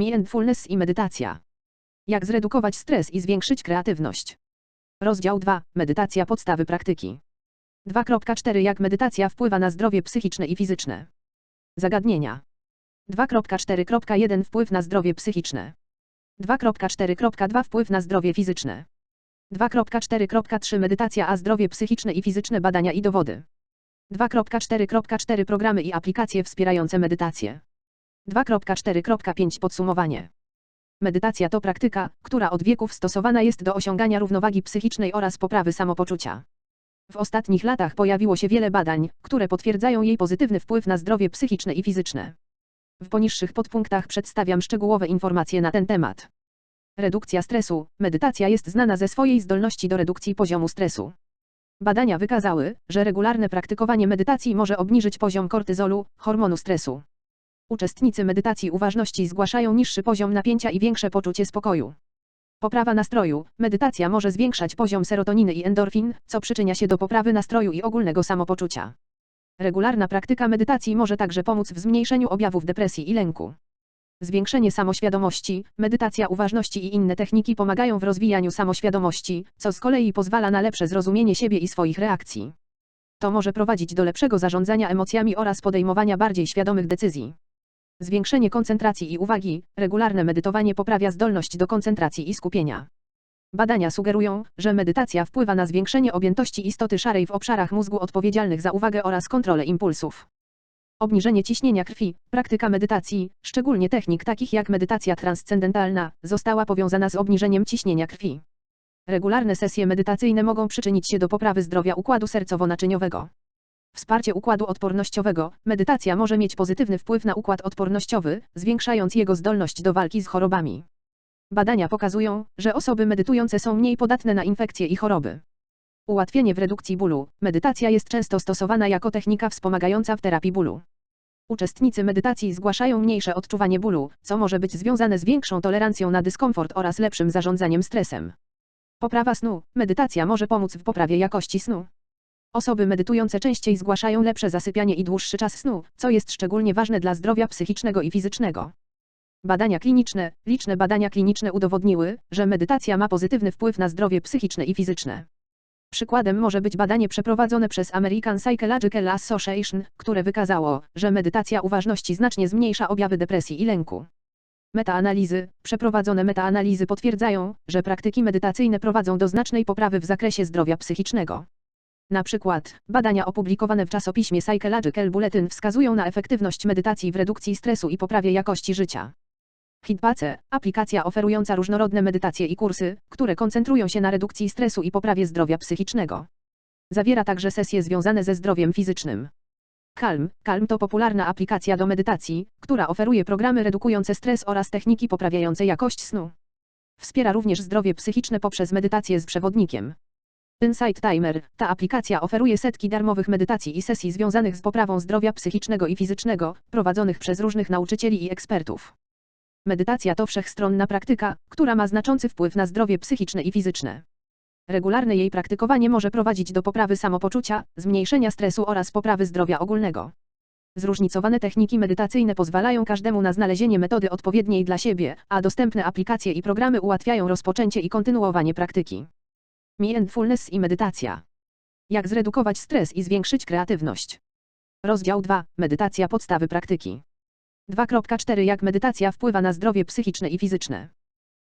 Mindfulness i medytacja. Jak zredukować stres i zwiększyć kreatywność. Rozdział 2. Medytacja podstawy praktyki. 2.4 Jak medytacja wpływa na zdrowie psychiczne i fizyczne. Zagadnienia. 2.4.1 Wpływ na zdrowie psychiczne. 2.4.2 Wpływ na zdrowie fizyczne. 2.4.3 Medytacja a zdrowie psychiczne i fizyczne badania i dowody. 2.4.4 Programy i aplikacje wspierające medytację. 2.4.5 Podsumowanie. Medytacja to praktyka, która od wieków stosowana jest do osiągania równowagi psychicznej oraz poprawy samopoczucia. W ostatnich latach pojawiło się wiele badań, które potwierdzają jej pozytywny wpływ na zdrowie psychiczne i fizyczne. W poniższych podpunktach przedstawiam szczegółowe informacje na ten temat. Redukcja stresu. Medytacja jest znana ze swojej zdolności do redukcji poziomu stresu. Badania wykazały, że regularne praktykowanie medytacji może obniżyć poziom kortyzolu, hormonu stresu. Uczestnicy medytacji uważności zgłaszają niższy poziom napięcia i większe poczucie spokoju. Poprawa nastroju. Medytacja może zwiększać poziom serotoniny i endorfin, co przyczynia się do poprawy nastroju i ogólnego samopoczucia. Regularna praktyka medytacji może także pomóc w zmniejszeniu objawów depresji i lęku. Zwiększenie samoświadomości, medytacja uważności i inne techniki pomagają w rozwijaniu samoświadomości, co z kolei pozwala na lepsze zrozumienie siebie i swoich reakcji. To może prowadzić do lepszego zarządzania emocjami oraz podejmowania bardziej świadomych decyzji. Zwiększenie koncentracji i uwagi, regularne medytowanie poprawia zdolność do koncentracji i skupienia. Badania sugerują, że medytacja wpływa na zwiększenie objętości istoty szarej w obszarach mózgu odpowiedzialnych za uwagę oraz kontrolę impulsów. Obniżenie ciśnienia krwi, praktyka medytacji, szczególnie technik takich jak medytacja transcendentalna, została powiązana z obniżeniem ciśnienia krwi. Regularne sesje medytacyjne mogą przyczynić się do poprawy zdrowia układu sercowo-naczyniowego. Wsparcie układu odpornościowego. Medytacja może mieć pozytywny wpływ na układ odpornościowy, zwiększając jego zdolność do walki z chorobami. Badania pokazują, że osoby medytujące są mniej podatne na infekcje i choroby. Ułatwienie w redukcji bólu. Medytacja jest często stosowana jako technika wspomagająca w terapii bólu. Uczestnicy medytacji zgłaszają mniejsze odczuwanie bólu, co może być związane z większą tolerancją na dyskomfort oraz lepszym zarządzaniem stresem. Poprawa snu. Medytacja może pomóc w poprawie jakości snu. Osoby medytujące częściej zgłaszają lepsze zasypianie i dłuższy czas snu, co jest szczególnie ważne dla zdrowia psychicznego i fizycznego. Badania kliniczne. Liczne badania kliniczne udowodniły, że medytacja ma pozytywny wpływ na zdrowie psychiczne i fizyczne. Przykładem może być badanie przeprowadzone przez American Psychological Association, które wykazało, że medytacja uważności znacznie zmniejsza objawy depresji i lęku. Metaanalizy. Przeprowadzone metaanalizy potwierdzają, że praktyki medytacyjne prowadzą do znacznej poprawy w zakresie zdrowia psychicznego. Na przykład, badania opublikowane w czasopiśmie Psychological Bulletin wskazują na efektywność medytacji w redukcji stresu i poprawie jakości życia. Hitpace, aplikacja oferująca różnorodne medytacje i kursy, które koncentrują się na redukcji stresu i poprawie zdrowia psychicznego. Zawiera także sesje związane ze zdrowiem fizycznym. Calm, Calm to popularna aplikacja do medytacji, która oferuje programy redukujące stres oraz techniki poprawiające jakość snu. Wspiera również zdrowie psychiczne poprzez medytację z przewodnikiem. Insight Timer. Ta aplikacja oferuje setki darmowych medytacji i sesji związanych z poprawą zdrowia psychicznego i fizycznego, prowadzonych przez różnych nauczycieli i ekspertów. Medytacja to wszechstronna praktyka, która ma znaczący wpływ na zdrowie psychiczne i fizyczne. Regularne jej praktykowanie może prowadzić do poprawy samopoczucia, zmniejszenia stresu oraz poprawy zdrowia ogólnego. Zróżnicowane techniki medytacyjne pozwalają każdemu na znalezienie metody odpowiedniej dla siebie, a dostępne aplikacje i programy ułatwiają rozpoczęcie i kontynuowanie praktyki. Mindfulness i medytacja. Jak zredukować stres i zwiększyć kreatywność. Rozdział 2. Medytacja podstawy praktyki. 2.4 Jak medytacja wpływa na zdrowie psychiczne i fizyczne.